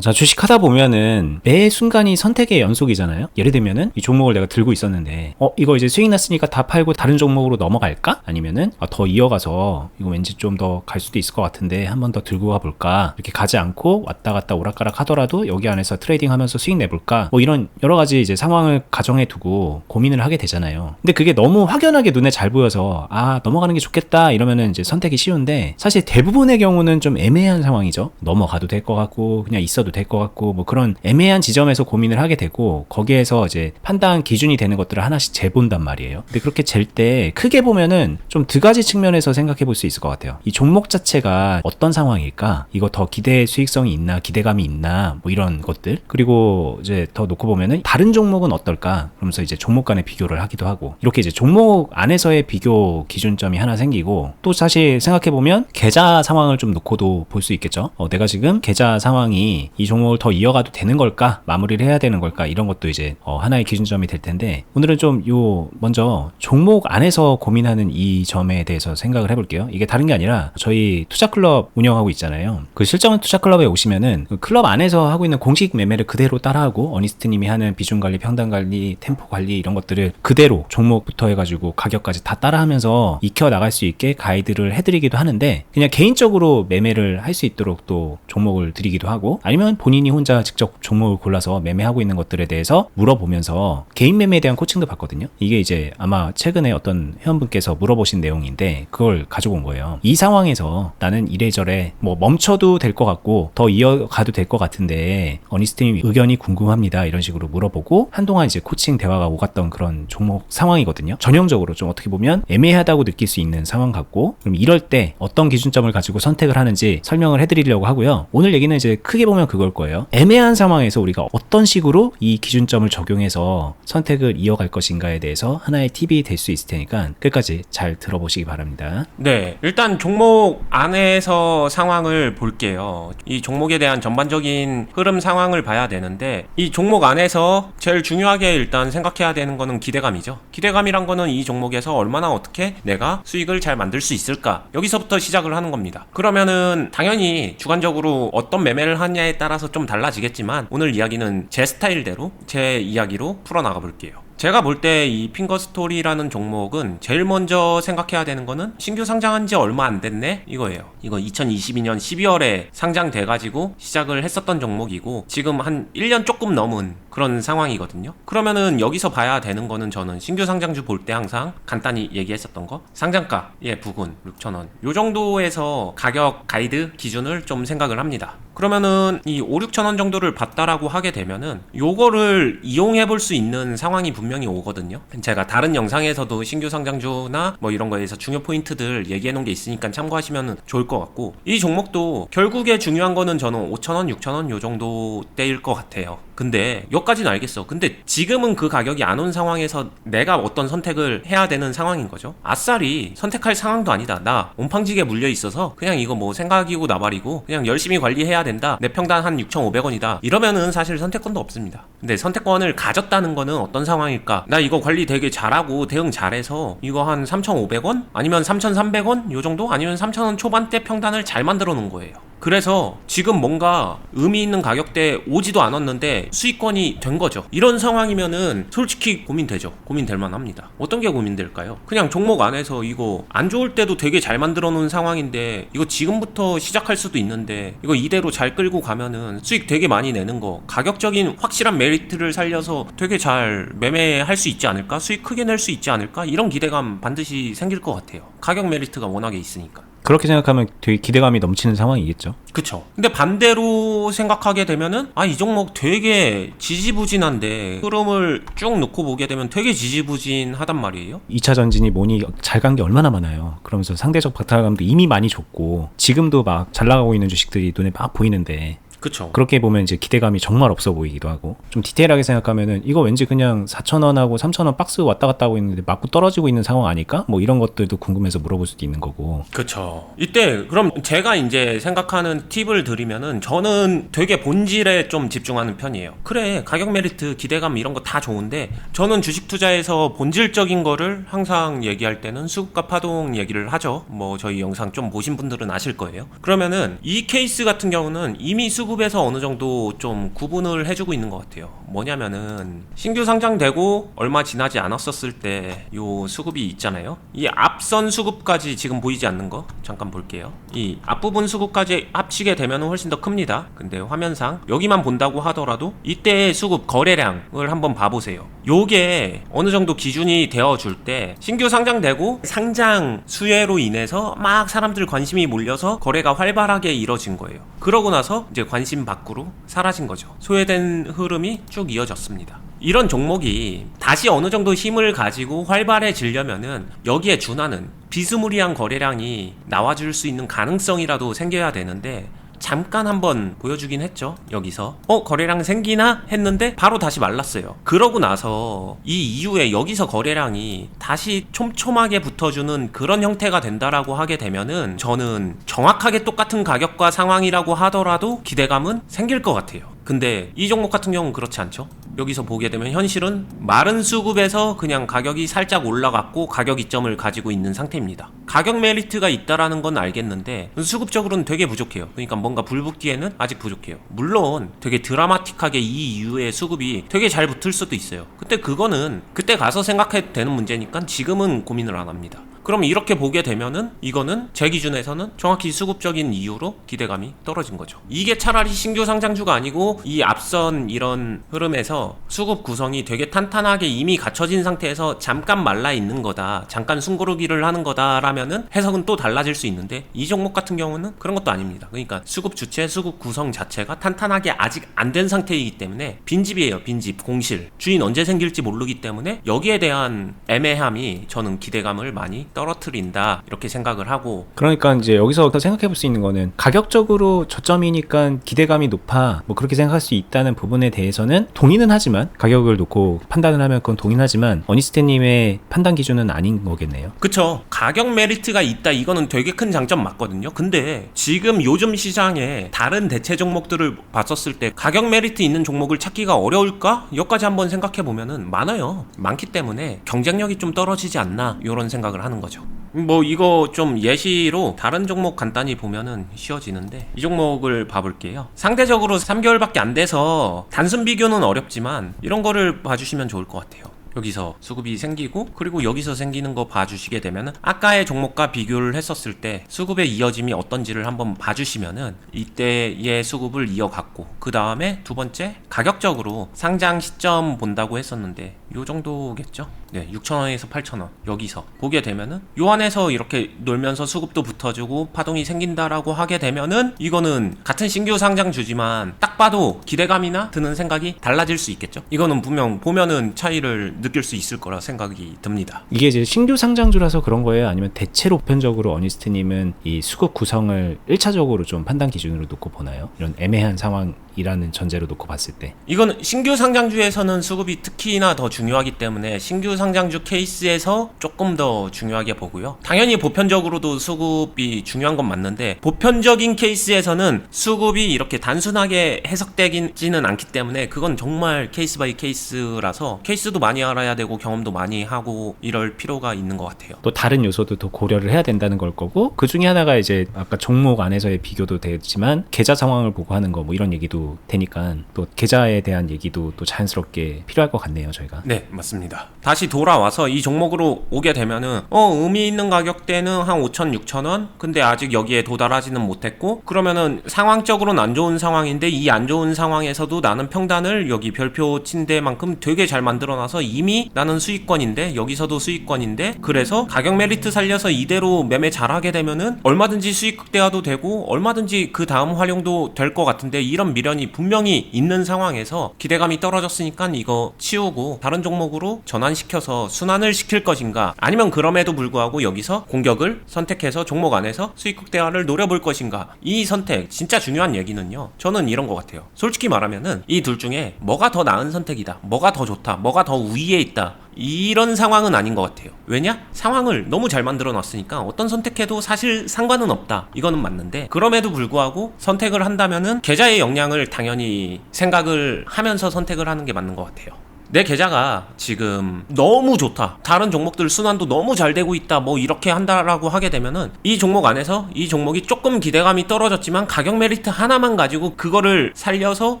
자, 주식하다 보면은 매 순간이 선택의 연속이잖아요? 예를 들면은 이 종목을 내가 들고 있었는데, 어, 이거 이제 수익 났으니까 다 팔고 다른 종목으로 넘어갈까? 아니면은, 아, 더 이어가서 이거 왠지 좀 더 갈 수도 있을 것 같은데 한 번 더 들고 가볼까? 이렇게 가지 않고 왔다 갔다 오락가락 하더라도 여기 안에서 트레이딩 하면서 수익 내볼까? 뭐 이런 여러 가지 이제 상황을 가정해 두고 고민을 하게 되잖아요. 근데 그게 너무 확연하게 눈에 잘 보여서, 아, 넘어가는 게 좋겠다 이러면은 이제 선택이 쉬운데, 사실 대부분의 경우는 좀 애매한 상황이죠. 넘어가도 될 것 같고, 그냥 있어도 될 것 같고, 뭐 그런 애매한 지점에서 고민을 하게 되고, 거기에서 이제 판단 기준이 되는 것들을 하나씩 재본단 말이에요. 근데 그렇게 잴 때 크게 보면은 좀 두 가지 측면에서 생각해 볼 수 있을 것 같아요. 이 종목 자체가 어떤 상황일까? 이거 더 기대 수익성이 있나? 기대감이 있나? 뭐 이런 것들. 그리고 이제 더 놓고 보면은 다른 종목은 어떨까? 그러면서 이제 종목 간의 비교를 하기도 하고, 이렇게 이제 종목 안에서의 비교 기준점이 하나 생기고, 또 사실 생각해 보면 계좌 상황을 좀 놓고도 볼 수 있겠죠. 어, 내가 지금 계좌 상황이 이 종목을 더 이어가도 되는 걸까? 마무리를 해야 되는 걸까? 이런 것도 이제 어, 하나의 기준점이 될 텐데 오늘은 좀 요 먼저 종목 안에서 고민하는 이 점에 대해서 생각을 해볼게요. 이게 다른 게 아니라 저희 투자클럽 운영하고 있잖아요. 그 실전 투자클럽에 오시면은 그 클럽 안에서 하고 있는 공식 매매를 그대로 따라하고 어니스트님이 하는 비중 관리, 평단 관리, 템포 관리 이런 것들을 그대로 종목부터 해가지고 가격까지 다 따라하면서 익혀 나갈 수 있게 가이드를 해드리기도 하는데 그냥 개인적으로 매매를 할 수 있도록 또 종목을 드리기도 하고 아니면 본인이 혼자 직접 종목을 골라서 매매하고 있는 것들에 대해서 물어보면서 개인 매매에 대한 코칭도 받거든요. 이게 이제 아마 최근에 어떤 회원분께서 물어보신 내용인데 그걸 가지고 온 거예요. 이 상황에서 나는 이래저래 뭐 멈춰도 될 것 같고 더 이어가도 될 것 같은데 어니스트님 의견이 궁금합니다. 이런 식으로 물어보고 한동안 이제 코칭 대화가 오갔던 그런 종목 상황이거든요. 전형적으로 좀 어떻게 보면 애매하다고 느낄 수 있는 상황 같고 그럼 이럴 때 어떤 기준점을 가지고 선택을 하는지 설명을 해드리려고 하고요. 오늘 얘기는 이제 크게 보면 그걸 거예요. 애매한 상황에서 우리가 어떤 식으로 이 기준점을 적용해서 선택을 이어갈 것인가에 대해서 하나의 팁이 될 수 있을 테니까 끝까지 잘 들어보시기 바랍니다. 네, 일단 종목 안에서 상황을 볼게요. 이 종목에 대한 전반적인 흐름 상황을 봐야 되는데 이 종목 안에서 제일 중요하게 일단 생각해야 되는 거는 기대감이죠. 기대감이란 거는 이 종목에서 얼마나 어떻게 내가 수익을 잘 만들 수 있을까? 여기서부터 시작을 하는 겁니다. 그러면은 당연히 주관적으로 어떤 매매를 하냐에 따라 서 좀 달라지겠지만 오늘 이야기는 제 스타일대로 제 이야기로 풀어나가 볼게요. 제가 볼 때 이 핑거스토리라는 종목은 제일 먼저 생각해야 되는 거는 신규 상장한 지 얼마 안 됐네 이거예요. 이거 2022년 12월에 상장돼 가지고 시작을 했었던 종목이고 지금 한 1년 조금 넘은 그런 상황이거든요. 그러면은 여기서 봐야 되는 거는 저는 신규 상장주 볼 때 항상 간단히 얘기했었던 거 상장가 예 부근 6,000원 요 정도에서 가격 가이드 기준을 좀 생각을 합니다. 그러면은 이 5, 6천 원 정도를 받다라고 하게 되면은 요거를 이용해 볼 수 있는 상황이 분명히 오거든요. 제가 다른 영상에서도 신규 상장주나 뭐 이런 거에서 중요 포인트들 얘기해 놓은 게 있으니까 참고하시면 좋을 것 같고 이 종목도 결국에 중요한 거는 저는 5천 원, 6천 원 요 정도 때일 것 같아요. 근데 여기까지는 알겠어. 근데 지금은 그 가격이 안 온 상황에서 내가 어떤 선택을 해야 되는 상황인 거죠. 아싸리 선택할 상황도 아니다. 나 온팡지게 물려 있어서 그냥 이거 뭐 생각이고 나발이고 그냥 열심히 관리해야 된다. 내 평단 한 6,500원이다. 이러면은 사실 선택권도 없습니다. 근데 선택권을 가졌다는 거는 어떤 상황일까? 나 이거 관리 되게 잘하고 대응 잘해서 이거 한 3,500원? 아니면 3,300원? 요 정도? 아니면 3,000원 초반대 평단을 잘 만들어 놓은 거예요. 그래서 지금 뭔가 의미 있는 가격대에 오지도 않았는데 수익권이 된 거죠. 이런 상황이면은 솔직히 고민되죠. 고민될 만합니다. 어떤 게 고민될까요? 그냥 종목 안에서 이거 안 좋을 때도 되게 잘 만들어 놓은 상황인데 이거 지금부터 시작할 수도 있는데 이거 이대로 잘 끌고 가면은 수익 되게 많이 내는 거 가격적인 확실한 메리트를 살려서 되게 잘 매매할 수 있지 않을까? 수익 크게 낼 수 있지 않을까? 이런 기대감 반드시 생길 것 같아요. 가격 메리트가 워낙에 있으니까. 그렇게 생각하면 되게 기대감이 넘치는 상황이겠죠. 그쵸. 근데 반대로 생각하게 되면은, 아, 이 종목 되게 지지부진한데, 흐름을 쭉 놓고 보게 되면 되게 지지부진하단 말이에요? 2차 전진이 뭐니 잘 간 게 얼마나 많아요. 그러면서 상대적 박탈감도 이미 많이 줬고 지금도 막 잘 나가고 있는 주식들이 눈에 막 보이는데 그쵸. 그렇게 보면 이제 기대감이 정말 없어 보이기도 하고 좀 디테일하게 생각하면은 이거 왠지 그냥 4,000원하고 3,000원 박스 왔다 갔다 하고 있는데 맞고 떨어지고 있는 상황 아닐까? 뭐 이런 것들도 궁금해서 물어볼 수도 있는 거고 그쵸. 이때, 그럼 제가 이제 생각하는 팁을 드리면은, 저는 되게 본질에 좀 집중하는 편이에요. 그래, 가격 메리트, 기대감 이런 거 다 좋은데, 저는 주식 투자에서 본질적인 거를 항상 얘기할 때는 수급과 파동 얘기를 하죠. 뭐, 저희 영상 좀 보신 분들은 아실 거예요. 그러면은, 이 케이스 같은 경우는 이미 수급 수급에서 어느 정도 좀 구분을 해주고 있는 것 같아요. 뭐냐면은 신규 상장되고 얼마 지나지 않았었을 때 요 수급이 있잖아요. 이 앞선 수급까지 지금 보이지 않는 거 잠깐 볼게요. 이 앞부분 수급까지 합치게 되면 훨씬 더 큽니다. 근데 화면상 여기만 본다고 하더라도 이때의 수급 거래량을 한번 봐보세요. 요게 어느 정도 기준이 되어줄 때 신규 상장되고 상장 수혜로 인해서 막 사람들 관심이 몰려서 거래가 활발하게 이뤄진 거예요. 그러고 나서 이제 관심 밖으로 사라진 거죠. 소외된 흐름이 쭉 이어졌습니다. 이런 종목이 다시 어느 정도 힘을 가지고 활발해지려면은 여기에 준하는 비스무리한 거래량이 나와줄 수 있는 가능성이라도 생겨야 되는데 잠깐 한번 보여주긴 했죠. 여기서 어 거래량 생기나 했는데 바로 다시 말랐어요. 그러고 나서 이 이후에 여기서 거래량이 다시 촘촘하게 붙어주는 그런 형태가 된다라고 하게 되면은 저는 정확하게 똑같은 가격과 상황이라고 하더라도 기대감은 생길 것 같아요. 근데 이 종목 같은 경우는 그렇지 않죠. 여기서 보게 되면 현실은 마른 수급에서 그냥 가격이 살짝 올라갔고 가격 이점을 가지고 있는 상태입니다. 가격 메리트가 있다라는 건 알겠는데 수급적으로는 되게 부족해요. 그러니까 뭔가 불붙기에는 아직 부족해요. 물론 되게 드라마틱하게 이 이후에 수급이 되게 잘 붙을 수도 있어요. 그때 그거는 그때 가서 생각해도 되는 문제니까 지금은 고민을 안 합니다. 그럼 이렇게 보게 되면은 이거는 제 기준에서는 정확히 수급적인 이유로 기대감이 떨어진 거죠. 이게 차라리 신규 상장주가 아니고 이 앞선 이런 흐름에서 수급 구성이 되게 탄탄하게 이미 갖춰진 상태에서 잠깐 말라 있는 거다. 잠깐 숨고르기를 하는 거다라면은 해석은 또 달라질 수 있는데 이 종목 같은 경우는 그런 것도 아닙니다. 그러니까 수급 주체, 수급 구성 자체가 탄탄하게 아직 안 된 상태이기 때문에 빈집이에요. 빈집, 공실. 주인 언제 생길지 모르기 때문에 여기에 대한 애매함이 저는 기대감을 많이 떨어뜨린다 이렇게 생각을 하고 그러니까 이제 여기서 생각해 볼 수 있는 거는 가격적으로 저점이니까 기대감이 높아 뭐 그렇게 생각할 수 있다는 부분에 대해서는 동의는 하지만 가격을 놓고 판단을 하면 그건 동의하지만 어니스테님의 판단 기준은 아닌 거겠네요. 그쵸 가격 메리트가 있다 이거는 되게 큰 장점 맞거든요 근데 지금 요즘 시장에 다른 대체 종목들을 봤었을 때 가격 메리트 있는 종목을 찾기가 어려울까? 여기까지 한번 생각해 보면은 많아요 많기 때문에 경쟁력이 좀 떨어지지 않나 이런 생각을 하는 거죠. 뭐 이거 좀 예시로 다른 종목 간단히 보면은 쉬워지는데 이 종목을 봐볼게요. 상대적으로 3개월밖에 안 돼서 단순 비교는 어렵지만 이런 거를 봐주시면 좋을 것 같아요. 여기서 수급이 생기고 그리고 여기서 생기는 거 봐주시게 되면은 아까의 종목과 비교를 했었을 때 수급의 이어짐이 어떤지를 한번 봐주시면은 이때의 수급을 이어갔고 그 다음에 두 번째 가격적으로 상장 시점 본다고 했었는데 요 정도겠죠? 네, 6,000원에서 8,000원 여기서 보게 되면은 요 안에서 이렇게 놀면서 수급도 붙어주고 파동이 생긴다라고 하게 되면은 이거는 같은 신규 상장 주지만 딱 봐도 기대감이나 드는 생각이 달라질 수 있겠죠? 이거는 분명 보면은 차이를 느낄 수 있을 거라 생각이 듭니다. 이게 이제 신규 상장주라서 그런 거예요? 아니면 대체로 보편적으로 어니스트님은 이 수급 구성을 1차적으로 좀 판단 기준으로 놓고 보나요? 이런 애매한 상황 이라는 전제로 놓고 봤을 때. 이건 신규 상장주에서는 수급이 특히나 더 중요하기 때문에 신규 상장주 케이스에서 조금 더 중요하게 보고요. 당연히 보편적으로도 수급이 중요한 건 맞는데 보편적인 케이스에서는 수급이 이렇게 단순하게 해석되지는 않기 때문에 그건 정말 케이스 바이 케이스라서 케이스도 많이 알아야 되고 경험도 많이 하고 이럴 필요가 있는 것 같아요. 또 다른 요소도 더 고려를 해야 된다는 걸 거고 그 중에 하나가 이제 아까 종목 안에서의 비교도 되지만 계좌 상황을 보고 하는 거 뭐 이런 얘기 도 되니까 또 계좌에 대한 얘기도 또 자연스럽게 필요할 것 같네요 저희가 네, 맞습니다. 다시 돌아와서 이 종목으로 오게 되면은 어 의미 있는 가격대는 한 5천 6천 원. 근데 아직 여기에 도달하지는 못했고 그러면은 상황적으로는 안 좋은 상황인데 이 안 좋은 상황에서도 나는 평단을 여기 별표 친 데만큼 되게 잘 만들어 놔서 이미 나는 수익권인데 여기서도 수익권인데 그래서 가격 메리트 살려서 이대로 매매 잘하게 되면은 얼마든지 수익 극대화도 되고 얼마든지 그 다음 활용도 될 것 같은데 이런 미련 이 분명히 있는 상황에서 기대감이 떨어졌으니까 이거 치우고 다른 종목으로 전환시켜서 순환을 시킬 것인가? 아니면 그럼에도 불구하고 여기서 공격을 선택해서 종목 안에서 수익 극대화를 노려볼 것인가? 이 선택 진짜 중요한 얘기는요. 저는 이런 것 같아요. 솔직히 말하면은 이 둘 중에 뭐가 더 나은 선택이다 뭐가 더 좋다 뭐가 더 우위에 있다 이런 상황은 아닌 것 같아요. 왜냐? 상황을 너무 잘 만들어 놨으니까 어떤 선택해도 사실 상관은 없다. 이거는 맞는데 그럼에도 불구하고 선택을 한다면은 계좌의 역량을 당연히 생각을 하면서 선택을 하는 게 맞는 것 같아요. 내 계좌가 지금 너무 좋다. 다른 종목들 순환도 너무 잘 되고 있다. 뭐 이렇게 한다라고 하게 되면은 이 종목 안에서 이 종목이 조금 기대감이 떨어졌지만 가격 메리트 하나만 가지고 그거를 살려서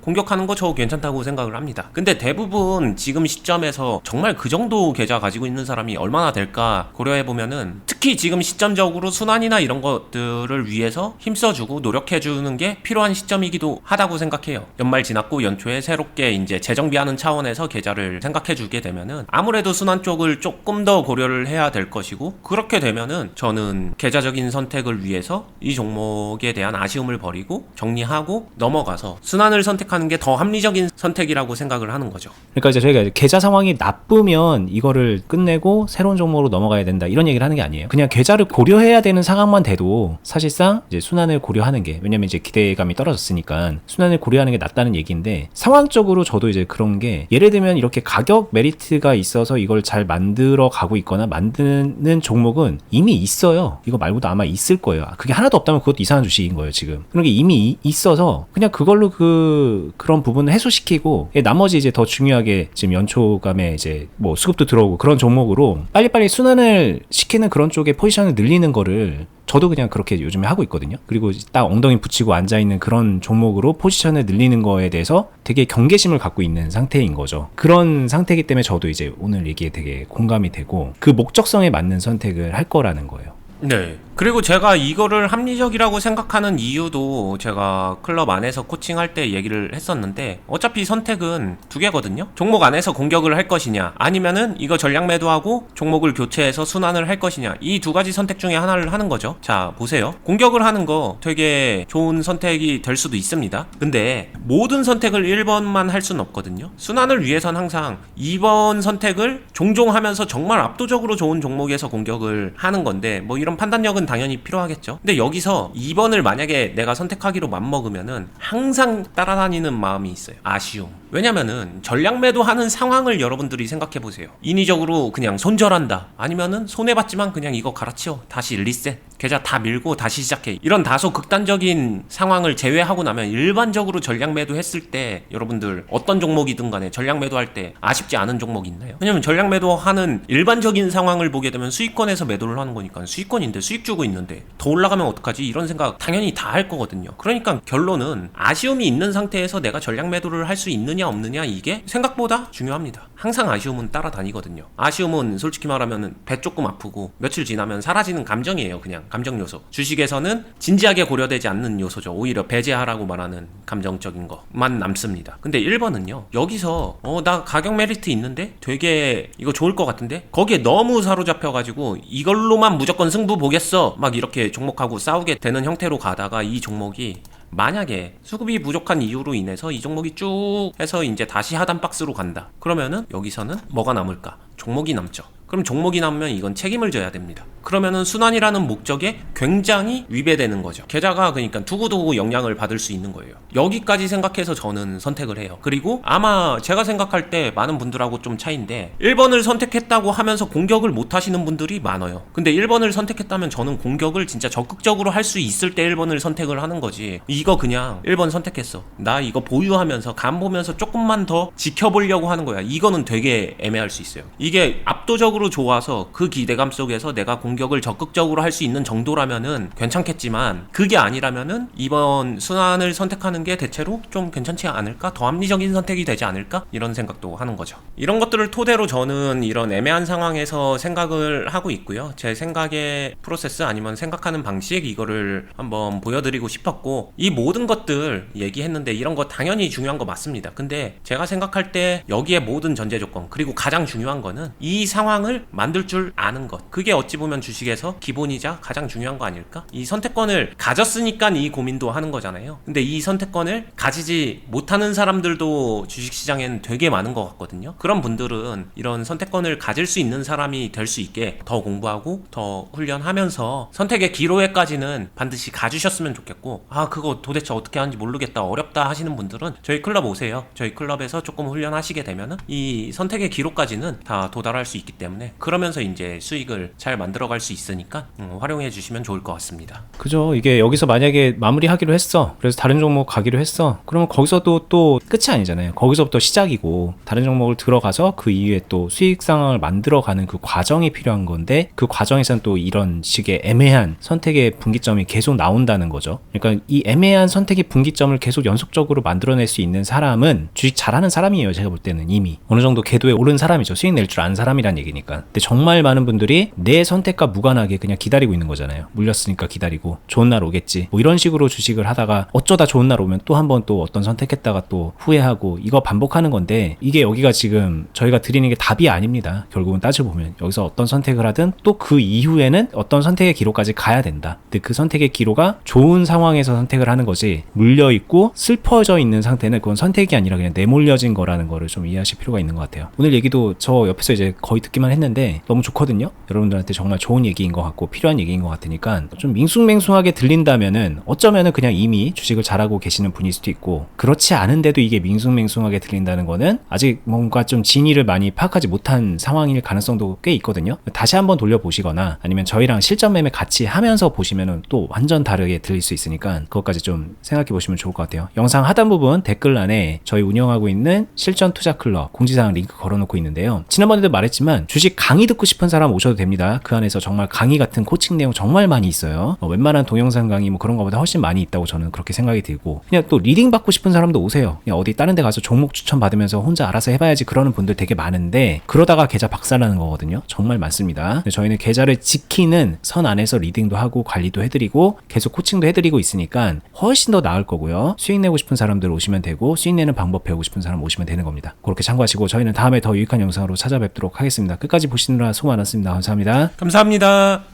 공격하는 거 저 괜찮다고 생각을 합니다. 근데 대부분 지금 시점에서 정말 그 정도 계좌 가지고 있는 사람이 얼마나 될까 고려해 보면은 특히 지금 시점적으로 순환이나 이런 것들을 위해서 힘써주고 노력해 주는 게 필요한 시점이기도 하다고 생각해요. 연말 지났고 연초에 새롭게 이제 재정비하는 차원에서 계좌를 생각해 주게 되면은 아무래도 순환 쪽을 조금 더 고려를 해야 될 것이고 그렇게 되면은 저는 계좌적인 선택을 위해서 이 종목에 대한 아쉬움을 버리고 정리하고 넘어가서 순환을 선택하는 게 더 합리적인 선택이라고 생각을 하는 거죠. 그러니까 이제 저희가 계좌 상황이 나쁘면 이거를 끝내고 새로운 종목으로 넘어가야 된다 이런 얘기를 하는 게 아니에요. 그냥 계좌를 고려해야 되는 상황만 돼도 사실상 이제 순환을 고려하는 게 왜냐면 이제 기대감이 떨어졌으니까 순환을 고려하는 게 낫다는 얘기인데 상황적으로 저도 이제 그런 게 예를 들면 이렇게 가격 메리트가 있어서 이걸 잘 만들어 가고 있거나 만드는 종목은 이미 있어요. 이거 말고도 아마 있을 거예요. 그게 하나도 없다면 그것도 이상한 주식인 거예요, 지금. 그런 게 이미 이- 있어서 그냥 그걸로 그 그런 부분을 해소시키고 예, 나머지 이제 더 중요하게 지금 연초감에 이제 뭐 수급도 들어오고 그런 종목으로 빨리빨리 순환을 시키는 그런 쪽에 포지션을 늘리는 거를 저도 그냥 그렇게 요즘에 하고 있거든요. 그리고 딱 엉덩이 붙이고 앉아 있는 그런 종목으로 포지션을 늘리는 거에 대해서 되게 경계심을 갖고 있는 상태인 거죠. 그런 상태이기 때문에 저도 이제 오늘 얘기에 되게 공감이 되고 그 목적성에 맞는 선택을 할 거라는 거예요. 네. 그리고 제가 이거를 합리적이라고 생각하는 이유도 제가 클럽 안에서 코칭할 때 얘기를 했었는데 어차피 선택은 두 개거든요. 종목 안에서 공격을 할 것이냐 아니면은 이거 전략 매도하고 종목을 교체해서 순환을 할 것이냐 이 두 가지 선택 중에 하나를 하는 거죠. 자, 보세요. 공격을 하는 거 되게 좋은 선택이 될 수도 있습니다. 근데 모든 선택을 1번만 할 수는 없거든요. 순환을 위해선 항상 2번 선택을 종종 하면서 정말 압도적으로 좋은 종목에서 공격을 하는 건데 뭐 이런 판단력은 당연히 필요하겠죠. 근데 여기서 2번을 만약에 내가 선택하기로 맘먹으면은 항상 따라다니는 마음이 있어요. 아쉬움. 왜냐면은 전략 매도하는 상황을 여러분들이 생각해 보세요. 인위적으로 그냥 손절한다. 아니면은 손해 봤지만 그냥 이거 갈아치워. 다시 리셋. 계좌 다 밀고 다시 시작해. 이런 다소 극단적인 상황을 제외하고 나면 일반적으로 전략 매도했을 때 여러분들 어떤 종목이든 간에 전략 매도할 때 아쉽지 않은 종목이 있나요? 왜냐면 전략 매도하는 일반적인 상황을 보게 되면 수익권에서 매도를 하는 거니까 수익권인데 수익 주고 있는데 더 올라가면 어떡하지? 이런 생각 당연히 다 할 거거든요. 그러니까 결론은 아쉬움이 있는 상태에서 내가 전략 매도를 할 수 있 느냐 없느냐 이게 생각보다 중요합니다. 항상 아쉬움은 따라다니거든요. 아쉬움은 솔직히 말하면 배 조금 아프고 며칠 지나면 사라지는 감정이에요. 그냥 감정 요소. 주식에서는 진지하게 고려되지 않는 요소죠. 오히려 배제하라고 말하는 감정적인 것만 남습니다. 근데 1번은요. 여기서 어 나 가격 메리트 있는데 되게 이거 좋을 것 같은데 거기에 너무 사로잡혀 가지고 이걸로만 무조건 승부 보겠어. 막 이렇게 종목하고 싸우게 되는 형태로 가다가 이 종목이 만약에 수급이 부족한 이유로 인해서 이 종목이 쭉 해서 이제 다시 하단 박스로 간다. 그러면은 여기서는 뭐가 남을까? 종목이 남죠. 그럼 종목이 남으면 이건 책임을 져야 됩니다. 그러면은 순환이라는 목적에 굉장히 위배되는 거죠. 계좌가 그러니까 두고두고 영향을 받을 수 있는 거예요. 여기까지 생각해서 저는 선택을 해요. 그리고 아마 제가 생각할 때 많은 분들하고 좀 차이인데 1번을 선택했다고 하면서 공격을 못 하시는 분들이 많아요. 근데 1번을 선택했다면 저는 공격을 진짜 적극적으로 할 수 있을 때 1번을 선택을 하는 거지. 이거 그냥 1번 선택했어. 나 이거 보유하면서 간 보면서 조금만 더 지켜보려고 하는 거야. 이거는 되게 애매할 수 있어요. 이게 압도적으로 좋아서 그 기대감 속에서 내가 공격을 적극적으로 할 수 있는 정도라면은 괜찮겠지만 그게 아니라면은 이번 순환을 선택하는 게 대체로 좀 괜찮지 않을까? 더 합리적인 선택이 되지 않을까? 이런 생각도 하는 거죠. 이런 것들을 토대로 저는 이런 애매한 상황에서 생각을 하고 있고요. 제 생각의 프로세스 아니면 생각하는 방식 이거를 한번 보여드리고 싶었고 이 모든 것들 얘기했는데 이런 거 당연히 중요한 거 맞습니다. 근데 제가 생각할 때 여기에 모든 전제 조건 그리고 가장 중요한 거는 이 상황 을 만들 줄 아는 것 그게 어찌 보면 주식에서 기본이자 가장 중요한 거 아닐까? 이 선택권을 가졌으니까 이 고민도 하는 거잖아요. 근데 이 선택권을 가지지 못하는 사람들도 주식시장엔 되게 많은 것 같거든요. 그런 분들은 이런 선택권을 가질 수 있는 사람이 될 수 있게 더 공부하고 더 훈련하면서 선택의 기로에까지는 반드시 가주셨으면 좋겠고 아 그거 도대체 어떻게 하는지 모르겠다 어렵다 하시는 분들은 저희 클럽 오세요. 저희 클럽에서 조금 훈련하시게 되면은 이 선택의 기로까지는 다 도달할 수 있기 때문에 때문에 그러면서 이제 수익을 잘 만들어갈 수 있으니까 음, 활용해 주시면 좋을 것 같습니다. 그죠. 이게 여기서 만약에 마무리하기로 했어. 그래서 다른 종목 가기로 했어. 그러면 거기서도 또 끝이 아니잖아요. 거기서부터 시작이고 다른 종목을 들어가서 그 이후에 또 수익 상황을 만들어가는 그 과정이 필요한 건데 그 과정에선 또 이런 식의 애매한 선택의 분기점이 계속 나온다는 거죠. 그러니까 이 애매한 선택의 분기점을 계속 연속적으로 만들어낼 수 있는 사람은 주식 잘하는 사람이에요. 제가 볼 때는 이미 어느 정도 궤도에 오른 사람이죠. 수익 낼 줄 아는 사람이란 얘기니까. 근데 정말 많은 분들이 내 선택과 무관하게 그냥 기다리고 있는 거잖아요. 물렸으니까 기다리고 좋은 날 오겠지. 뭐 이런 식으로 주식을 하다가 어쩌다 좋은 날 오면 또 한 번 또 어떤 선택했다가 또 후회하고 이거 반복하는 건데 이게 여기가 지금 저희가 드리는 게 답이 아닙니다. 결국은 따지고 보면 여기서 어떤 선택을 하든 또 그 이후에는 어떤 선택의 기로까지 가야 된다. 근데 그 선택의 기로가 좋은 상황에서 선택을 하는 거지 물려 있고 슬퍼져 있는 상태는 그건 선택이 아니라 그냥 내몰려진 거라는 거를 좀 이해하실 필요가 있는 것 같아요. 오늘 얘기도 저 옆에서 이제 거의 듣기만 했는데 너무 좋거든요. 여러분들한테 정말 좋은 얘기인 것 같고 필요한 얘기인 것 같으니까 좀 밍숭맹숭하게 들린다면은 어쩌면은 그냥 이미 주식을 잘하고 계시는 분일 수도 있고 그렇지 않은데도 이게 밍숭맹숭하게 들린다는 거는 아직 뭔가 좀 진위를 많이 파악하지 못한 상황일 가능성도 꽤 있거든요. 다시 한번 돌려보시거나 아니면 저희랑 실전 매매 같이 하면서 보시면은 또 완전 다르게 들릴 수 있으니까 그것까지 좀 생각해 보시면 좋을 것 같아요. 영상 하단 부분 댓글란에 저희 운영하고 있는 실전 투자 클럽 공지사항 링크 걸어놓고 있는데요. 지난번에도 말했지만 주식 강의 듣고 싶은 사람 오셔도 됩니다. 그 안에서 정말 강의 같은 코칭 내용 정말 많이 있어요. 어, 웬만한 동영상 강의 뭐 그런 거보다 훨씬 많이 있다고 저는 그렇게 생각이 들고 그냥 또 리딩 받고 싶은 사람도 오세요. 그냥 어디 다른 데 가서 종목 추천 받으면서 혼자 알아서 해봐야지 그러는 분들 되게 많은데 그러다가 계좌 박살나는 거거든요. 정말 많습니다. 저희는 계좌를 지키는 선 안에서 리딩도 하고 관리도 해드리고 계속 코칭도 해드리고 있으니까 훨씬 더 나을 거고요. 수익 내고 싶은 사람들 오시면 되고 수익 내는 방법 배우고 싶은 사람 오시면 되는 겁니다. 그렇게 참고하시고 저희는 다음에 더 유익한 영상으로 찾아뵙도록 하겠습니다. 끝까지 보시느라 수고 많았습니다. 감사합니다. 감사합니다.